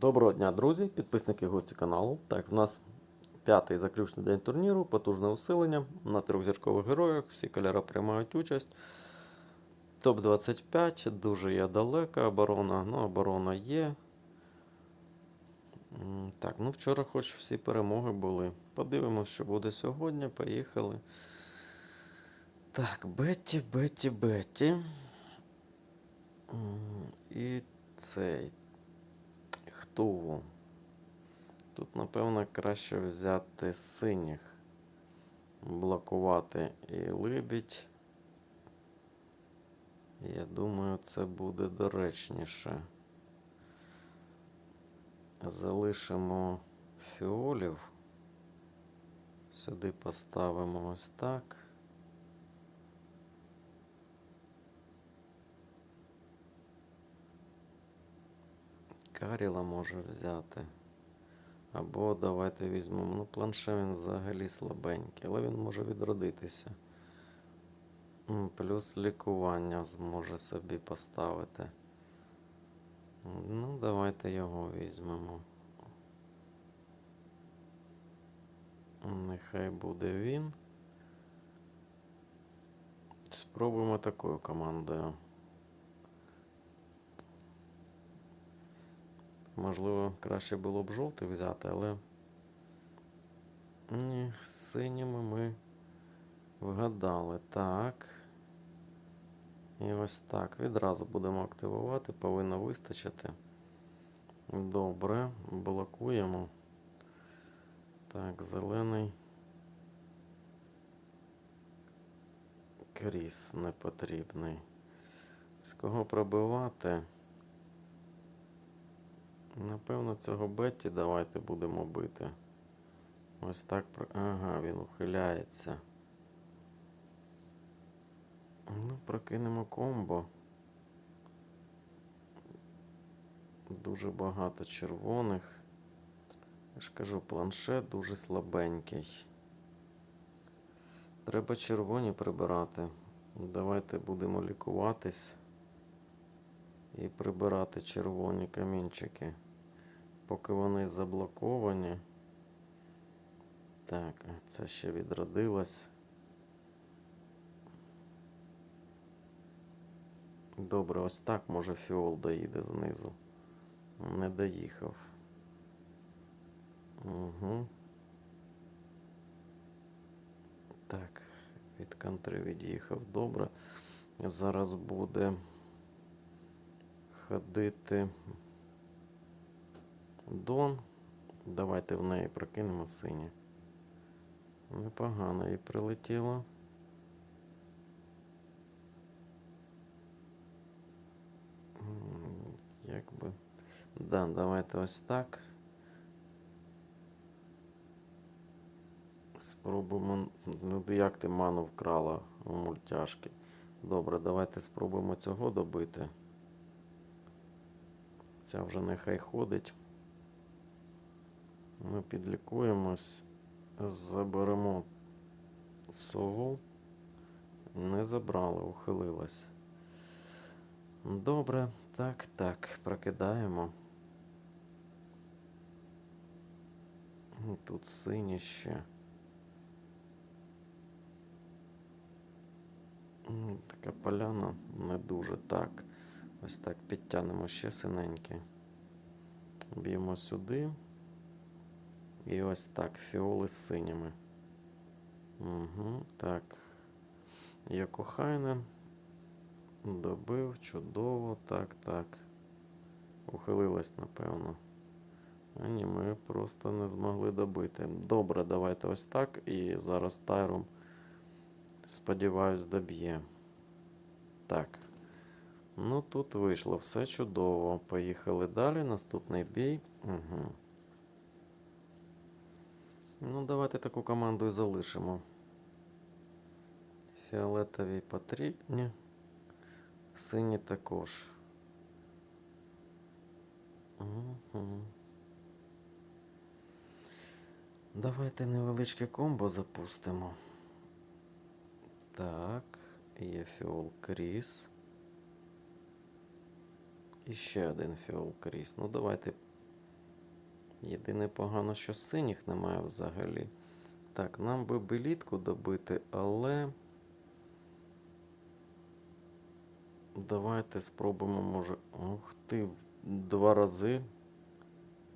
Доброго дня, друзі, підписники гості каналу. Так, в нас п'ятий заключний день турніру, потужне усилення на трьохзіркових героях. Всі кольори приймають участь. Топ-25, дуже є далека оборона, ну, оборона є. Так, ну вчора хоч всі перемоги були. Подивимось, що буде сьогодні. Поїхали. Так, Бетті, Бетті, Бетті. І цей. Хто? Тут, напевно, краще взяти синіх. Блокувати і либідь. Я думаю, це буде доречніше. Залишимо фіолів. Сюди поставимо ось так. Каріла може взяти. Або давайте візьмемо. Ну, планше він взагалі слабенький, але він може відродитися. Плюс лікування зможе собі поставити. Ну, давайте його візьмемо. Нехай буде він. Спробуємо такою командою. Можливо, краще було б жовтий взяти, але ні, з синіми ми вгадали. Так. І ось так. Відразу будемо активувати, повинно вистачити. Добре, блокуємо. Так, зелений. Кріс не потрібний. З кого пробивати? Напевно, цього Бетті давайте будемо бити. Ось так. Ага, він ухиляється. Ну, прокинемо комбо. Дуже багато червоних. Я ж кажу, планшет дуже слабенький. Треба червоні прибирати. Давайте будемо лікуватись і прибирати червоні камінчики. Поки вони заблоковані. Так, це ще відродилось. Добре, ось так може фіол доїде знизу. Не доїхав. Угу. Так, від контри від'їхав. Добре. Зараз буде ходити Дон. Давайте в неї прокинемо синє. Непогано і прилетіло. М, Як би. Да, давайте ось так. Спробуємо. Ну, як ти ману вкрала у мультяшки? Добре, давайте спробуємо цього добити. Ця вже нехай ходить. Ми підлікуємось, заберемо сову. Не забрали, ухилилась. Добре, так, так, прокидаємо. Тут синє ще. Така поляна не дуже так. Ось так підтягнемо ще синенькі. Б'ємо сюди. І ось так, фіоли з синіми. Угу, так. Є кохайне. Добив, чудово. Так, так. Ухилилась, напевно. А ні, ми просто не змогли добити. Добре, давайте ось так. І зараз тайром, сподіваюсь, доб'є. Так. Ну, тут вийшло все чудово. Поїхали далі. Наступний бій. Угу. Ну, давайте таку команду і залишимо. Фіолетові потрібні. Сині також. Угу. Давайте невеличке комбо запустимо. Так, є фіол Кріс. І ще один фіол Кріс. Ну, давайте Єдине погано, що синіх немає взагалі. Так, нам би белітку добити, але. Давайте спробуємо, може. Ух ти, два рази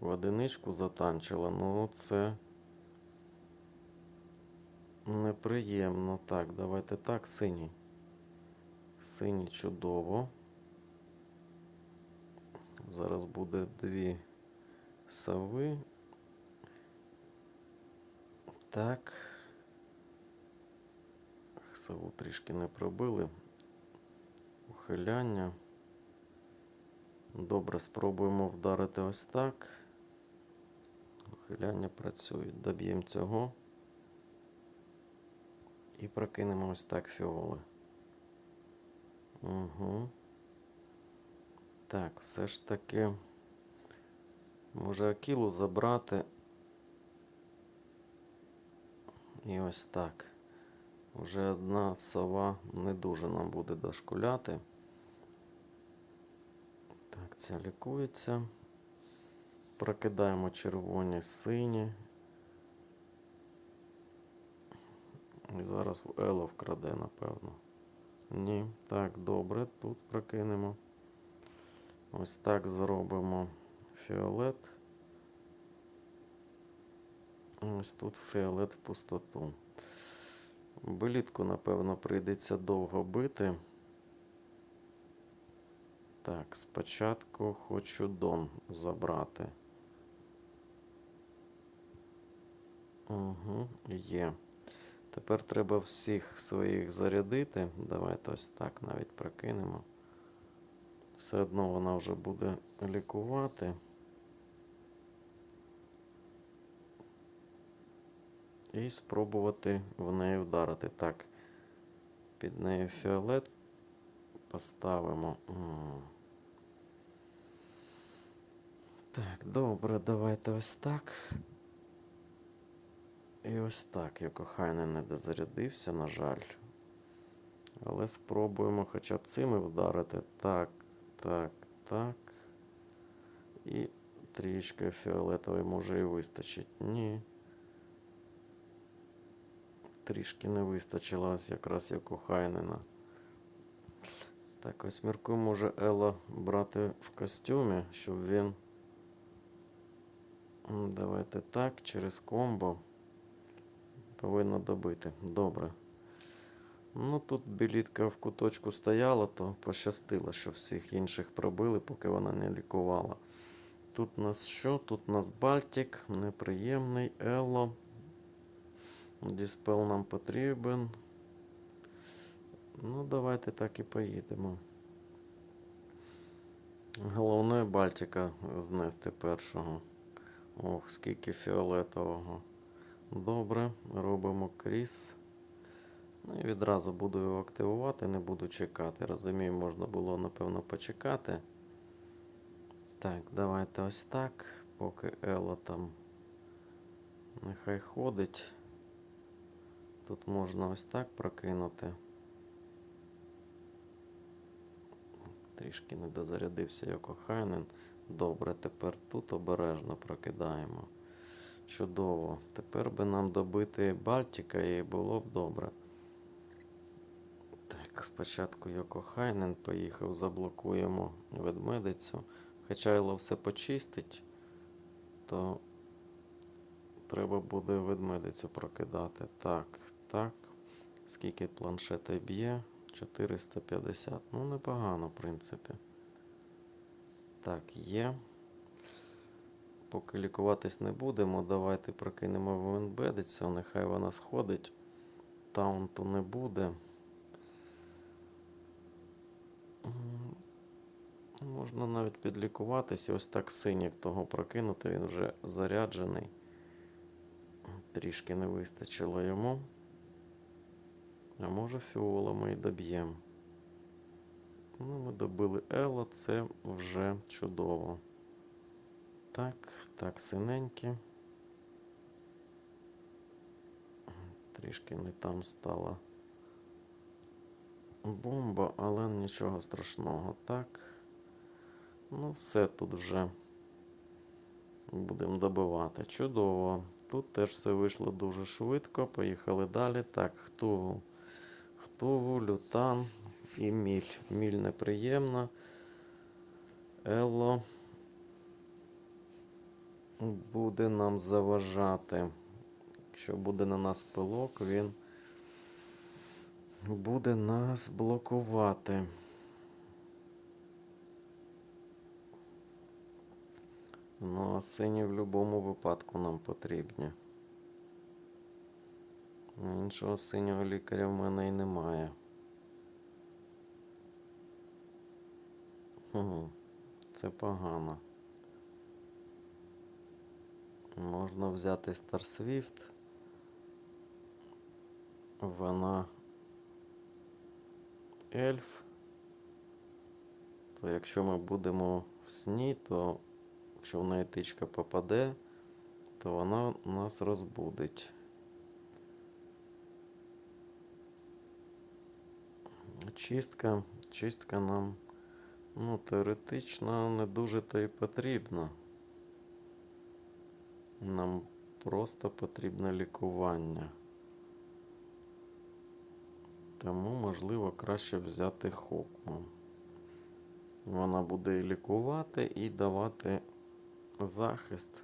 в одиничку затанчила. Ну, це неприємно. Так, давайте так, синій. Синій чудово. Зараз буде дві сови. Так. Сову трішки не пробили. Ухиляння. Добре, спробуємо вдарити ось так. Ухиляння працює. Доб'ємо цього. І прокинемо ось так фіоли. Угу. Так, все ж таки. Може акілу забрати. І ось так. Вже одна сова не дуже нам буде дошкуляти. Так, ця лікується. Прокидаємо червоні, сині. І зараз в Ело вкраде, напевно. Ні. Так, добре, тут прокинемо. Ось так зробимо фіолет. Ось тут фіолет в пустоту. Белітку, напевно, прийдеться довго бити. Так, спочатку хочу дон забрати. Угу, є. Тепер треба всіх своїх зарядити. Давайте ось так навіть прокинемо. Все одно вона вже буде лікувати. І спробувати в неї вдарити. Так, під нею фіолет поставимо. Так, добре, давайте ось так. І ось так. Я кохайний не дозарядився, на жаль. Але спробуємо хоча б цими вдарити. Так, так, так. І трішки фіолетовий може і вистачить. Ні. Трішки не вистачило ось якраз як у Хайнена. Так, ось міркую може Елла брати в костюмі, щоб він. Давайте так, через комбо. Повинно добити. Добре. Ну тут білітка в куточку стояла, то пощастило, що всіх інших пробили, поки вона не лікувала. Тут у нас що? Тут у нас Бальтик, неприємний, Елло. Діспел нам потрібен. Ну, давайте так і поїдемо. Головне Бальтика знести першого. Ох, скільки фіолетового. Добре, робимо кріс. Ну і відразу буду його активувати, не буду чекати. Розумію, можна було, напевно, почекати. Так, давайте ось так. Поки Ело там нехай ходить. Тут можна ось так прокинути. Трішки не дозарядився Йокохайнен. Добре, тепер тут обережно прокидаємо. Чудово. Тепер би нам добити Бальтика і було б добре. Так, спочатку Йокохайнен поїхав, заблокуємо ведмедицю. Хоча Ело все почистить, то треба буде ведмедицю прокидати. Так, так. Скільки планшета б'є? 450. Ну, непогано, в принципі. Так, є. Поки лікуватись не будемо, давайте прокинемо в ведмедицю, нехай вона сходить. Таунту не буде. Можна навіть підлікуватися. Ось так синіх того прокинути, він вже заряджений. Трішки не вистачило йому. А може фіола ми й доб'ємо. Ну, ми добили Ело, це вже чудово. Так, так, синенькі. Трішки не там стала бомба, але нічого страшного. Так. Ну, все тут вже Будемо добивати. Чудово. Тут теж все вийшло дуже швидко. Поїхали далі. Так, хто? Хтову, лютан і міль. Міль неприємна. Ело буде нам заважати. Якщо буде на нас пилок, він буде нас блокувати. Ну, а сині в будь-якому випадку нам потрібні. Іншого синього лікаря в мене і немає. Це погано. Можна взяти Star Swift. Вона ельф. То якщо ми будемо в сні, то якщо в неї тичка попаде, то вона нас розбудить. Чистка, чистка нам, ну, теоретично не дуже то і потрібна. Нам просто потрібне лікування. Тому, можливо, краще взяти Хокман. Вона буде і лікувати, і давати захист.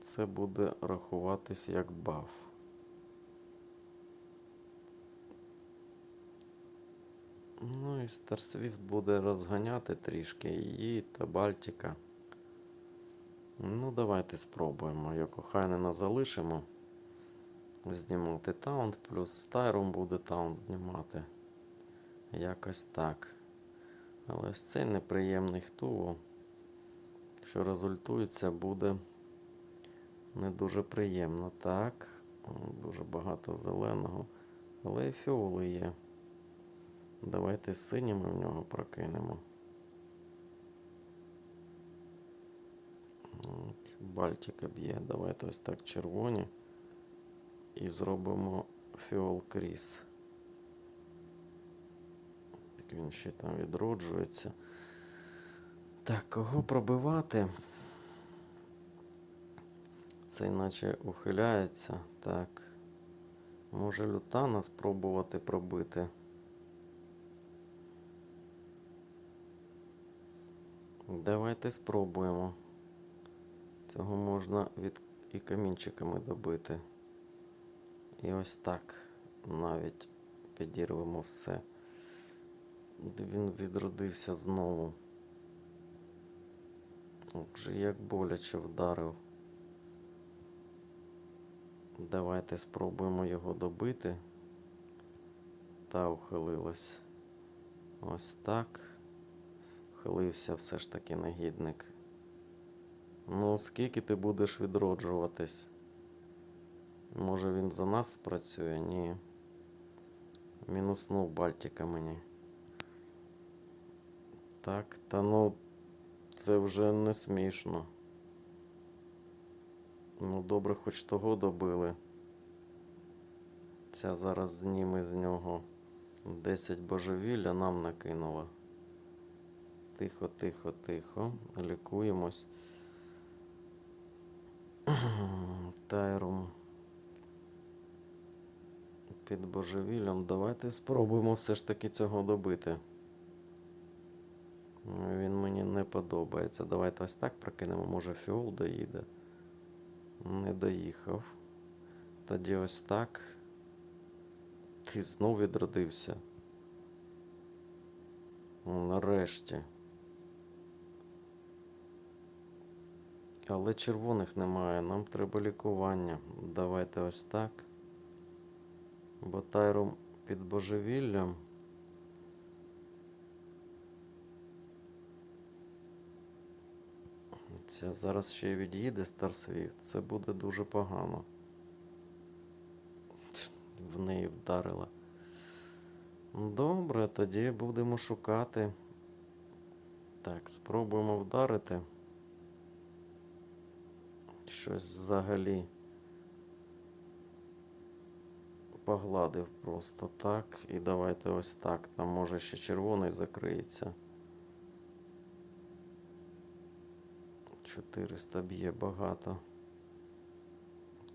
Це буде рахуватись як баф. Ну і Старсвіфт буде розганяти трішки її та Бальтика. Ну, давайте спробуємо. Йокохайнена залишимо. Знімати таунт, плюс Тайрум буде таунт знімати. Якось так. Але ось цей неприємний хтово, що результується, буде не дуже приємно. Так, дуже багато зеленого. Але і фіоли є. Давайте з синіми в нього прокинемо. Бальтика б'є. Давайте ось так червоні. І зробимо фіол кріс. Так він ще там відроджується. Так, кого пробивати? Це іначе ухиляється. Так. Може лютана спробувати пробити. Давайте спробуємо. Цього можна від і камінчиками добити. І ось так навіть підірвемо все. Він відродився знову. Отже, як боляче вдарив. Давайте спробуємо його добити. Та ухилилась. Ось так. Ухилився все ж таки негідник. Ну, скільки ти будеш відроджуватись? Може він за нас спрацює? Ні. Мінуснув Бальтика мені. Так, та ну це вже не смішно. Ну, добре, хоч того добили. Ця зараз зніме з нього 10 божевілля нам накинула. Тихо, тихо, тихо. Лікуємось. Тайрум. Під божевіллям. Давайте спробуємо все ж таки цього добити. Він мені не подобається. Давайте ось так прокинемо. Може фіол доїде. Не доїхав. Тоді ось так. Ти знов відродився. Нарешті. Але червоних немає, нам треба лікування. Давайте ось так. Бо Тайрум під божевіллям. Ця зараз ще від'їде Старсвіфт. Це буде дуже погано. В неї вдарила. Добре, тоді будемо шукати. Так, спробуємо вдарити. Щось взагалі погладив просто так. І давайте ось так. Там може ще червоний закриється. 400 б'є багато.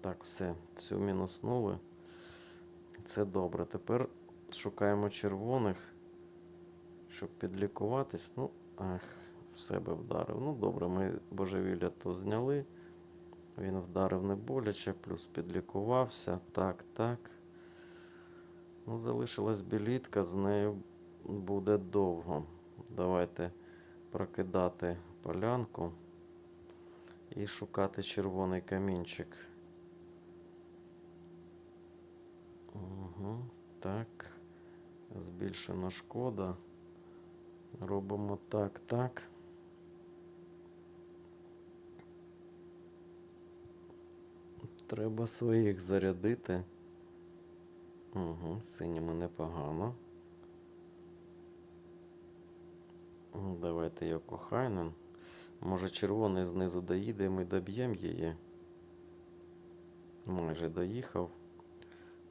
Так, все, цю мінуснули. Це добре. Тепер шукаємо червоних, щоб підлікуватись. Ну, ах, в себе вдарив. Ну, добре, ми божевілля то зняли. Він вдарив не боляче, плюс підлікувався. Так, так. Ну, залишилась білітка, з нею буде довго. Давайте прокидати полянку і шукати червоний камінчик. Угу, так. Збільшена шкода. Робимо так, так. Треба своїх зарядити. Угу, синіми непогано. Давайте Йокохайнен. Може червоний знизу доїде і ми доб'ємо її. Майже доїхав.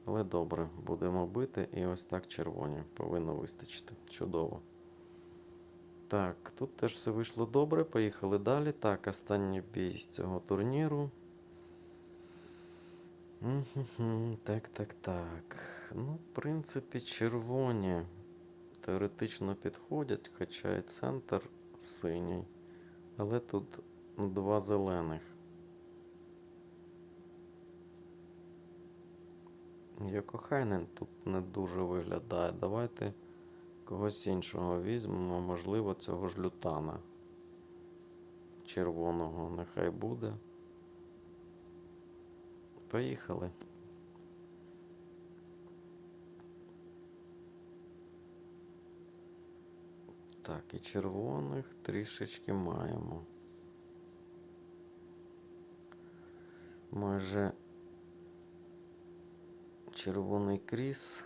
Але добре, будемо бити. І ось так червоні. Повинно вистачити. Чудово. Так, тут теж все вийшло добре. Поїхали далі. Так, останній бій з цього турніру. Так, так, так. Ну, в принципі, червоні теоретично підходять, хоча і центр синій. Але тут два зелених. Йокохайнен тут не дуже виглядає. Давайте когось іншого візьмемо, можливо, цього ж лютана. Червоного нехай буде. Поїхали. Так, і червоних трішечки маємо. Майже червоний кріс,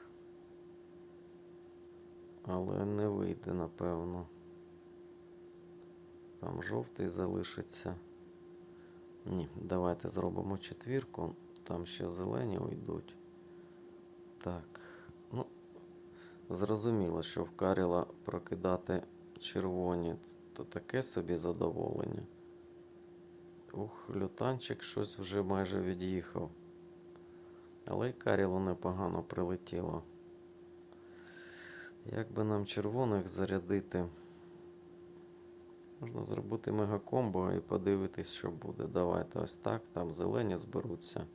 але не вийде, напевно. Там жовтий залишиться. Ні, давайте зробимо четвірку. Там ще зелені уйдуть. Так. Ну, зрозуміло, що в Каріла прокидати червоні, то таке собі задоволення. Ух, лютанчик щось вже майже від'їхав. Але й Карілу непогано прилетіло. Як би нам червоних зарядити? Можна зробити мегакомбо і подивитись, що буде. Давайте ось так. Там зелені зберуться.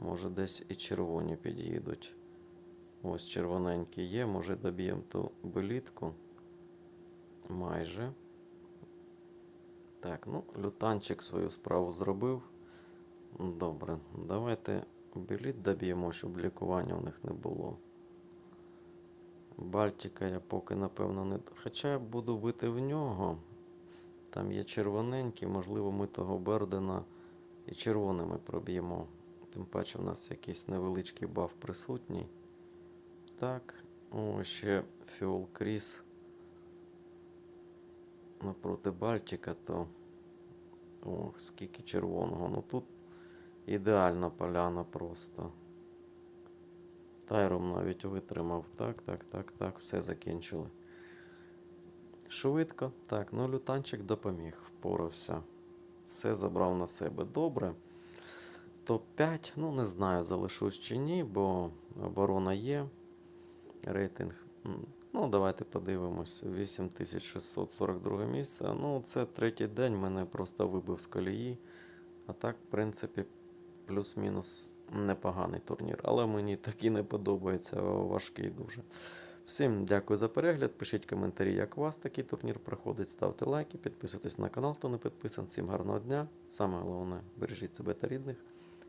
Може десь і червоні під'їдуть. Ось червоненькі є, може доб'ємо ту белітку. Майже. Так, ну, лютанчик свою справу зробив. Добре, давайте беліт доб'ємо, щоб лікування у них не було. Бальтика я поки, напевно, не. Хоча я буду бити в нього. Там є червоненькі, можливо, ми того Бердена і червоними проб'ємо. Тим паче в нас якийсь невеличкий баф присутній. Так, о, ще Фіол Кріс напроти Бальтика, то. Ох, скільки червоного. Ну тут ідеальна поляна просто. Тайром навіть витримав. Так, так, так, так, все закінчили. Швидко. Так, ну лютанчик допоміг, впорався. Все забрав на себе добре. Топ-5, ну не знаю, залишусь чи ні, бо оборона є. Рейтинг. Ну, давайте подивимось. 8642 місце. Ну, це третій день мене просто вибив з колії. А так, в принципі, плюс-мінус непоганий турнір. Але мені такий не подобається, важкий дуже. Всім дякую за перегляд. Пишіть коментарі, як у вас такий турнір проходить. Ставте лайки, підписуйтесь на канал, хто не підписан. Всім гарного дня. Саме головне, бережіть себе та рідних.